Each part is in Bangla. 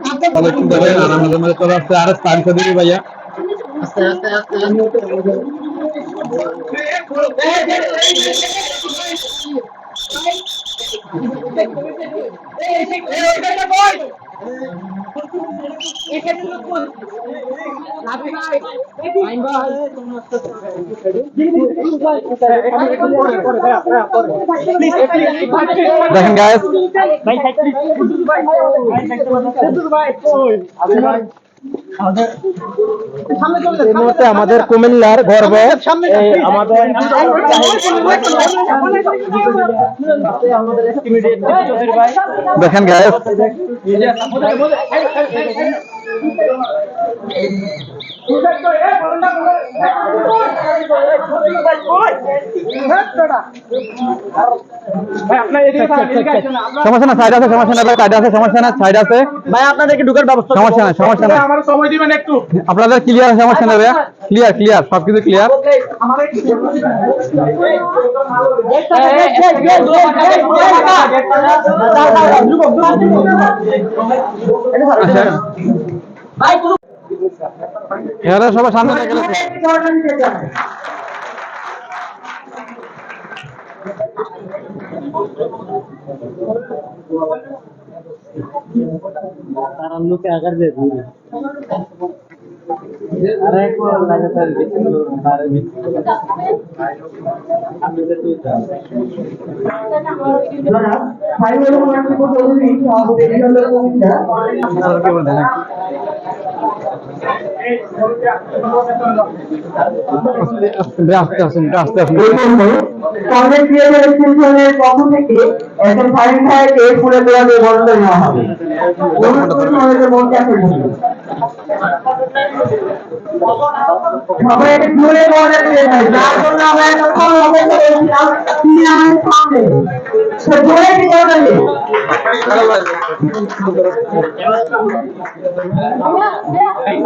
একটু দেখেন আর আমাদের মধ্যে চলে আসছে আর স্টান চৌধুরী ভাইয়া দেখেন গায়েস এই মুহূর্তে আমাদের কুমিল্লার গর্ব আমাদের দেখেন গায়েস সমস্যা না সাইড আছে সমস্যা না সাইড আছে সমস্যা না সাইড আছে ভাই আপনাদেরকে ঢুকার ব্যবস্থা সমস্যা না সমস্যা না আমার সময় দিবেন একটু আপনাদের ক্লিয়ার সমস্যা নেই ভাইয়া ক্লিয়ার ক্লিয়ার সবকিছু ক্লিয়ার আচ্ছা এরা সবাই সামনে গেছে তারা লোকে আগার দিয়ে দিবে আস্তে আসুন আস্তে আসুন কলেজ ক্রিয়েটার ইনস্টিটিউশনের পক্ষ থেকে এখন ফাইন ভাইকে ফুলে তোলা দিয়ে বন্ধ নেওয়া হবে সবাই একটু বলে যার জন্য আমরা এখন অপেক্ষা করেছিলাম তিনি আমাদের সামনে সে জোরে কি করবেন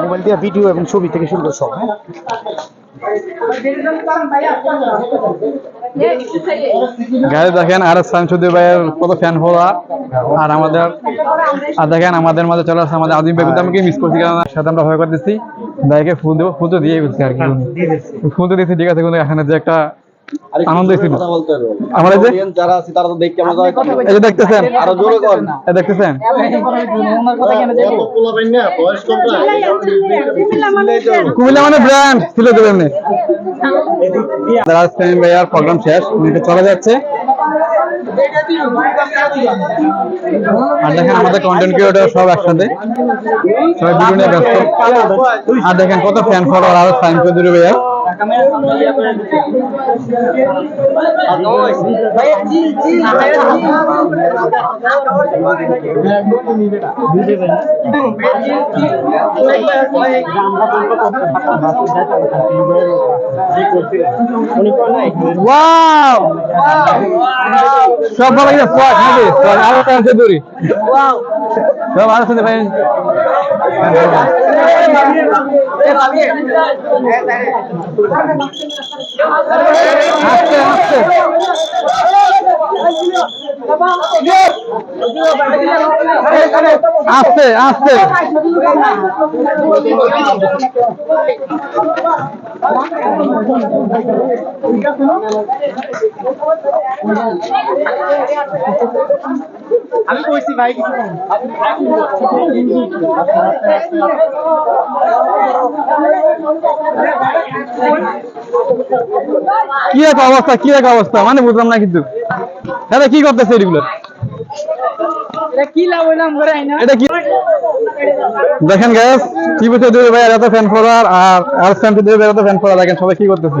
মোবাইল দিয়ে ভিডিও এবং ছবি থেকে শুরু করে সব হ্যাঁ? গাড়ি দেখেন আর শামসুদ্দি ভাইয়ের কত ফ্যান হওয়া আর আমাদের আর দেখেন আমাদের মাঝে চলে আসছে আমাদের আদিম বেগুন আমাকে মিস করছি কারণ সাথে আমরা ভয় করে দিচ্ছি ভাইকে ফুল দেবো ফুল তো দিয়ে বলছি আর কি। ফুল তো দিয়েছি ঠিক আছে কিন্তু এখানে যে একটা আনন্দ ছিল আমার যে যারা আছে তারা তো দেখতে মজা হয় এই যে দেখতেছেন আরও জোরে করেন এই দেখতেছেন। কুমিল্লা মানে ব্র্যান্ড ছিল। তো এমনি। রাজস্থানী ভাইয়ার প্রোগ্রাম শেষ মিনিটে চলে যাচ্ছে। আর দেখেন আমাদের কন্টেন্ট ক্রিয়েটর সব একসাথে। সবাই ভিডিও নিয়ে ব্যস্ত। আর দেখেন কত ফ্যান ফলোয়ার আর সাইন চৌধুরী ভাইয়ার ওয়াও সব ভালো লাগে সোয়াগ নাকি সোয়াগ আরও টানছে দড়ি সব আরও সাথে ভাই। আস্তে আস্তে। আস্তে আস্তে আমি কইছি ভাই কিছু কি এক অবস্থা কি এক অবস্থা? মানে বুঝলাম না কিন্তু। দাদা কি করতেছে এগুলো? এটা কি দেখেন গ্যাস কি বলছে দুই ভাই এত ফ্যান ফলোয়ার আর আর স্যামটি দুই ভাই এত ফ্যান ফলোয়ার দেখেন সবাই কি করতেছে।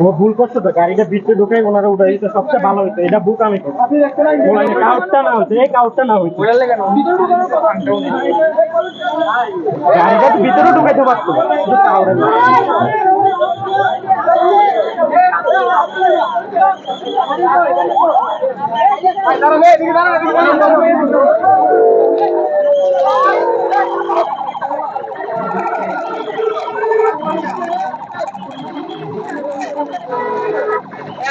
ও ভুল করছে তো, গাড়িটা ভিতরে ঢুকাই ওনারা উঠাই দিতে সবচেয়ে ভালো হইতো। এটা বুক আমি কাউটটা না হইতো এই কাউটটা না হইতো গাড়িটা তো ভিতরে ঢুকাইতে পারতো কাউরে না।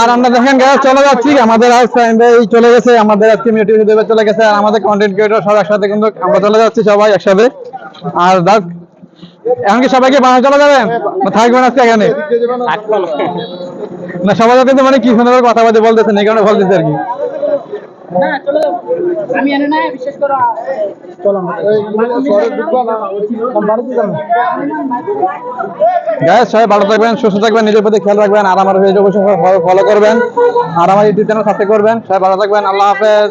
আর আমরা দেখেন চলে যাচ্ছি। আমাদের এই চলে গেছে আমাদের আজকে মিউটি দেবে চলে গেছে আর আমাদের কন্টেন্ট ক্রিয়েটর সব একসাথে কিন্তু আমরা চলে যাচ্ছি সবাই একসাথে। আর দাস এমনকি সবাইকে বাংলা চলে যাবেন থাকবেন আজকে এখানে? না সবাই কিন্তু মানে কি সুন্দর করে কথা বলতে বলতেছেন এই কারণে বলতেছে আর কি। আমি এনে নাই বিশেষ করে গায়ে সবাই ভালো থাকবেন সুস্থ থাকবেন নিজের প্রতি খেয়াল রাখবেন আর আমার ফলো করবেন আর আমার ইউটিউব চ্যানেল সাথে করবেন। সবাই ভালো থাকবেন আল্লাহ হাফেজ।